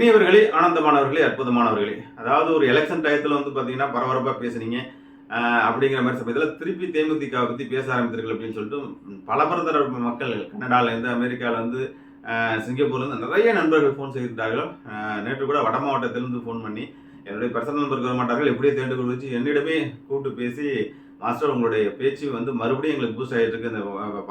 இனியவர்களே ஆனந்தமானவர்களே அற்புதமானவர்களே. அதாவது ஒரு எலெக்ஷன் டயத்தில் வந்து பார்த்தீங்கன்னா பரபரப்பாக பேசுனீங்க. அப்படிங்கிற மாதிரி சமயத்தில் திருப்பி தேமுதிக பற்றி பேச ஆரம்பித்தீர்கள் அப்படின்னு சொல்லிட்டு பல பரதரப்பு மக்கள் கனடாலேருந்து அமெரிக்காவிலேருந்து சிங்கப்பூர்லேருந்து நிறைய நண்பர்கள் ஃபோன் செய்திருந்தார்கள். நேற்று கூட வட மாவட்டத்திலிருந்து ஃபோன் பண்ணி என்னுடைய பர்சனல் நம்பருக்கு வர மாட்டார்கள் எப்படியே தேண்டுகொள் வச்சு என்னிடமே கூப்பிட்டு பேசி மாஸ்டர் உங்களுடைய பேச்சு வந்து மறுபடியும் எங்களுக்கு பூஸ்ட் ஆகிட்டு இருக்கு. இந்த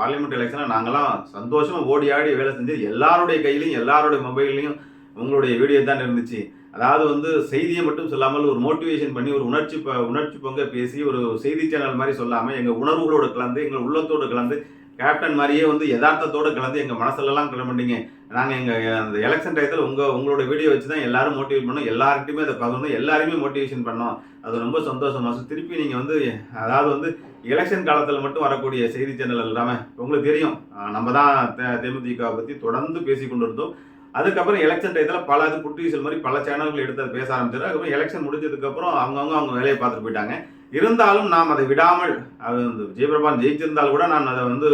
பார்லிமெண்ட் எலெக்ஷனில் நாங்களாம் சந்தோஷமாக ஓடி ஆடி வேலை செஞ்சு எல்லாருடைய கையிலையும் எல்லாருடைய மொபைல்லையும் உங்களுடைய வீடியோ தான் இருந்துச்சு. அதாவது வந்து செய்தியை மட்டும் சொல்லாமல் ஒரு மோட்டிவேஷன் பண்ணி ஒரு உணர்ச்சி ப- உணர்ச்சி பொங்க பேசி ஒரு செய்தி சேனல் மாதிரி சொல்லாமல் எங்கள் உணர்வுகளோட கலந்து எங்கள் உள்ளத்தோடு கலந்து கேப்டன் மாதிரியே வந்து யதார்த்தத்தோடு கலந்து எங்கள் மனசுலலாம் கிளம்பிட்டீங்க நாங்கள் எங்கள் அந்த எலெக்ஷன் டயத்தில் உங்கள் உங்களோட வீடியோ வச்சு தான் எல்லாரும் மோட்டிவேட் பண்ணோம். எல்லாருக்கிட்டையுமே அதை பகிர்ந்தோம் எல்லாருமே மோட்டிவேஷன் பண்ணோம். அது ரொம்ப சந்தோஷமாக திருப்பி நீங்கள் வந்து அதாவது வந்து எலெக்ஷன் காலத்தில் மட்டும் வரக்கூடிய செய்தி சேனல் இல்லாமல் உங்களுக்கு தெரியும். நம்ம தான் தே- தேமுதிக பற்றி தொடர்ந்து பேசி கொண்டு இருந்தோம். அதுக்கப்புறம் எலெக்ஷன் டயத்தில் பல அது குட்டீசல் மாதிரி பல சேனல்கள் எடுத்து அதை பேச ஆரம்பிச்சாரு. அதுக்கப்புறம் எலெக்ஷன் முடிஞ்சதுக்கப்புறம் அவங்கவுங்க அவங்க வேலையை பார்த்துட்டு போயிட்டாங்க. இருந்தாலும் நாம் அதை விடாமல் அது வந்து ஜெயபிரபான் ஜெயிச்சிருந்தால் கூட நான் அதை வந்து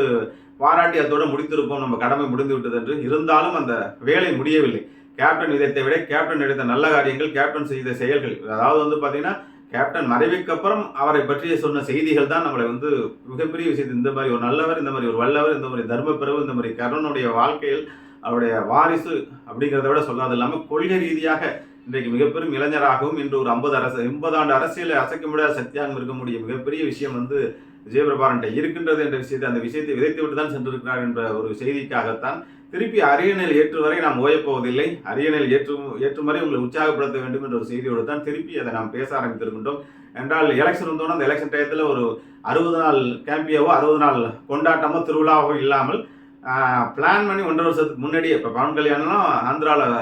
பாராட்டி அதோட முடித்திருப்போம். நம்ம கடமை முடிந்து விட்டது என்று. இருந்தாலும் அந்த வேலை முடியவில்லை. கேப்டன் விதத்தை விட கேப்டன் எடுத்த நல்ல காரியங்கள் கேப்டன் செய்த செயல்கள். அதாவது வந்து பார்த்தீங்கன்னா கேப்டன் மறைவுக்கு அப்புறம் அவரை பற்றிய சொன்ன செய்திகள் தான் நம்மளை வந்து மிகப்பெரிய விஷயத்து இந்த மாதிரி ஒரு நல்லவர் இந்த மாதிரி ஒரு வல்லவர் இந்த மாதிரி தர்மப்பிரபு இந்த மாதிரி கருணனுடைய வாழ்க்கையில் அவருடைய வாரிசு அப்படிங்கிறத விட சொல்லாது இல்லாமல் கொள்கை ரீதியாக இன்றைக்கு மிகப்பெரும் இளைஞராகவும் இன்று ஒரு ஐம்பது அரசு எண்பது ஆண்டு அரசியலை அசைக்க முடியாத சக்தியாகவும் இருக்க முடிய மிகப்பெரிய விஷயம் வந்து விஜயபிரபாரன்ட்ட இருக்கின்றது என்ற விஷயத்தை அந்த விஷயத்தை விதைத்து விட்டு தான் சென்றிருக்கிறார் என்ற ஒரு செய்திக்காகத்தான் திருப்பி அரியணையில் ஏற்று வரை நாம் ஓயப்போவதில்லை அரியணையில் ஏற்றும் ஏற்றும் வரை உங்களை உற்சாகப்படுத்த வேண்டும் என்ற ஒரு செய்தியோடு தான் திருப்பி அதை நாம் பேச ஆரம்பித்திருக்கின்றோம். என்றால் எலெக்ஷன் வந்தோன்னா அந்த எலெக்ஷன் டயத்தில் ஒரு அறுபது நாள் கேம்பியாவோ அறுபது நாள் கொண்டாட்டமோ திருவிழாவோ இல்லாமல் பிளான் பண்ணி ஒன்றரை வருஷத்துக்கு முன்னாடியே இப்போ பவன் கல்யாணம்லாம் ஆந்திராவில்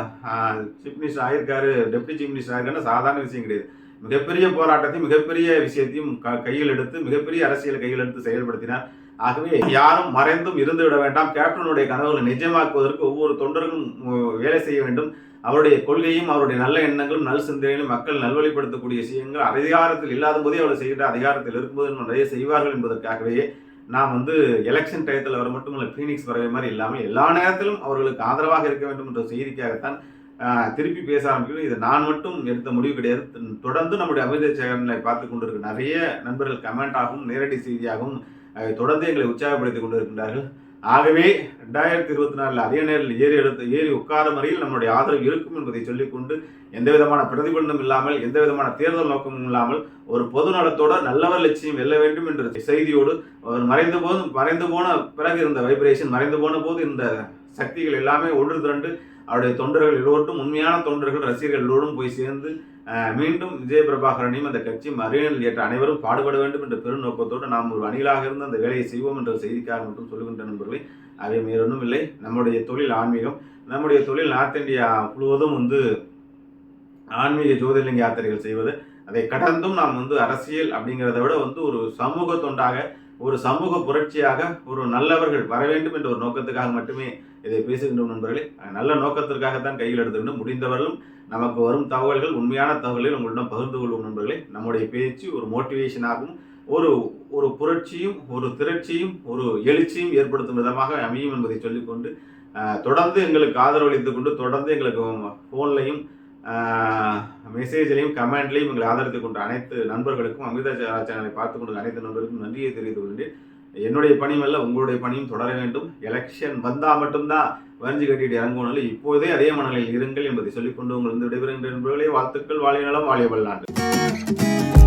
சீஃப் மினிஸ்டர் ஆயிருக்காரு டெப்டி சீஃப் மினிஸ்டர் ஆயிருக்காருன்னு சாதாரண விஷயம் கிடையாது. மிகப்பெரிய போராட்டத்தையும் மிகப்பெரிய விஷயத்தையும் க- கையில் எடுத்து மிகப்பெரிய அரசியலை கையில் எடுத்து செயல்படுத்தினார் ஆகவே யாரும் மறைந்தும் இருந்து விட வேண்டாம். கேப்டனுடைய கனவுகளை நிஜமாக்குவதற்கு ஒவ்வொரு தொண்டருக்கும் வேலை செய்ய வேண்டும். அவருடைய கொள்கையும் அவருடைய நல்ல எண்ணங்களும் நல் சிந்தனைகளும் மக்கள் நல்வழிப்படுத்தக்கூடிய விஷயங்கள் அதிகாரத்தில் இல்லாத போதே அவர் செய்கிற அதிகாரத்தில் இருக்கும்போது நிறைய செய்வார்கள் என்பதற்காகவே நாம் வந்து எலெக்ஷன் டயத்தில் வர மட்டும் இல்லை ஃபீனிக்ஸ் வரவே மாதிரி இல்லாமல் எல்லா நேரத்திலும் அவர்களுக்கு ஆதரவாக இருக்க வேண்டும் என்ற செய்திக்காகத்தான் திருப்பி பேச ஆரம்பிக்கணும் இது நான் மட்டும் எடுத்த முடிவு கிடையாது. தொடர்ந்து நம்முடைய அமிர்த சேகரனை பார்த்து கொண்டிருக்க நிறைய நண்பர்கள் கமெண்டாகவும் நேரடி செய்தியாகவும் தொடர்ந்து எங்களை உற்சாகப்படுத்திக் கொண்டிருக்கின்றார்கள். ஆகவே ரெண்டாயிரத்தி இருபத்தி நாலில் அதே நேரில் ஏறி எடுத்து ஏறி உட்கார வரையில் நம்முடைய ஆதரவு இருக்கும் என்பதை சொல்லிக்கொண்டு எந்த விதமான பிரதிபலனும் இல்லாமல் எந்த விதமான தேர்தல் நோக்கமும் இல்லாமல் ஒரு பொது நலத்தோட நல்லவர் லட்சியம் வெல்ல வேண்டும் என்ற செய்தியோடு ஒரு மறைந்த போது மறைந்து போன பிறகு இருந்த வைப்ரேஷன் மறைந்து போன போது இந்த சக்திகள் எல்லாமே ஒன்று திரண்டு அவருடைய தொண்டர்கள் எல்லோரும் உண்மையான தொண்டர்கள் ரசிகர்கள் எல்லோரும் போய் சேர்ந்து மீண்டும் விஜய பிரபாகரனையும் அந்த கட்சி அரியணையில் ஏற்ற அனைவரும் பாடுபட வேண்டும் என்ற பெருநோக்கத்தோடு நாம் ஒரு அணிகளாக இருந்து அந்த வேலையை செய்வோம் என்ற செய்திக்காக மட்டும் சொல்லுகின்ற நண்பர்களே அவை வேறொன்றும் இல்லை. நம்முடைய தொழில் ஆன்மீகம். நம்முடைய தொழில் நார்த் இந்தியா முழுவதும் வந்து ஆன்மீக ஜோதிர்லிங்க யாத்திரைகள் செய்வது. அதை கடந்தும் நாம் வந்து அரசியல் அப்படிங்கிறத விட வந்து ஒரு சமூக தொண்டாக ஒரு சமூக புரட்சியாக ஒரு நல்லவர்கள் வர வேண்டும் என்ற ஒரு நோக்கத்துக்காக மட்டுமே இதை பேசுகின்றோம் நண்பர்களே. நல்ல நோக்கத்திற்காகத்தான் கையில் எடுத்துக்கணும் முடிந்தவர்களும் நமக்கு வரும் தகவல்கள் உண்மையான தகவல்கள் உங்களிடம் பகிர்ந்து கொள்வோம் நண்பர்களே. நம்முடைய பேச்சு ஒரு மோட்டிவேஷனாகவும் ஒரு ஒரு புரட்சியும் ஒரு திரட்சியும் ஒரு எழுச்சியும் ஏற்படுத்தும் விதமாக அமையும் என்பதை சொல்லிக்கொண்டு தொடர்ந்து எங்களுக்கு ஆதரவளித்துக் கொண்டு தொடர்ந்து எங்களுக்கு ஃபோன்லையும் மெசேஜ்லையும் கமெண்ட்லையும் எங்களை ஆதரித்துக் கொண்ட அனைத்து நண்பர்களுக்கும் அமிர்தா சேனலை பார்த்து கொண்ட அனைத்து நண்பர்களுக்கும் நன்றியை தெரிவித்துக் கொண்டு என்னுடைய பணியும் அல்ல உங்களுடைய பணியும் தொடர வேண்டும். எலெக்ஷன் வந்தால் மட்டும்தான் வரிஞ்சு கட்டிட்டு இறங்கணும் இப்போதே அதே மனநிலையில் இருங்கள் என்பதை சொல்லிக்கொண்டு உங்களிருந்து விடைபெறுகின்ற நண்பர்களே வாழ்த்துக்கள். வாழிய நலம் வாழிய வல்லாண்டு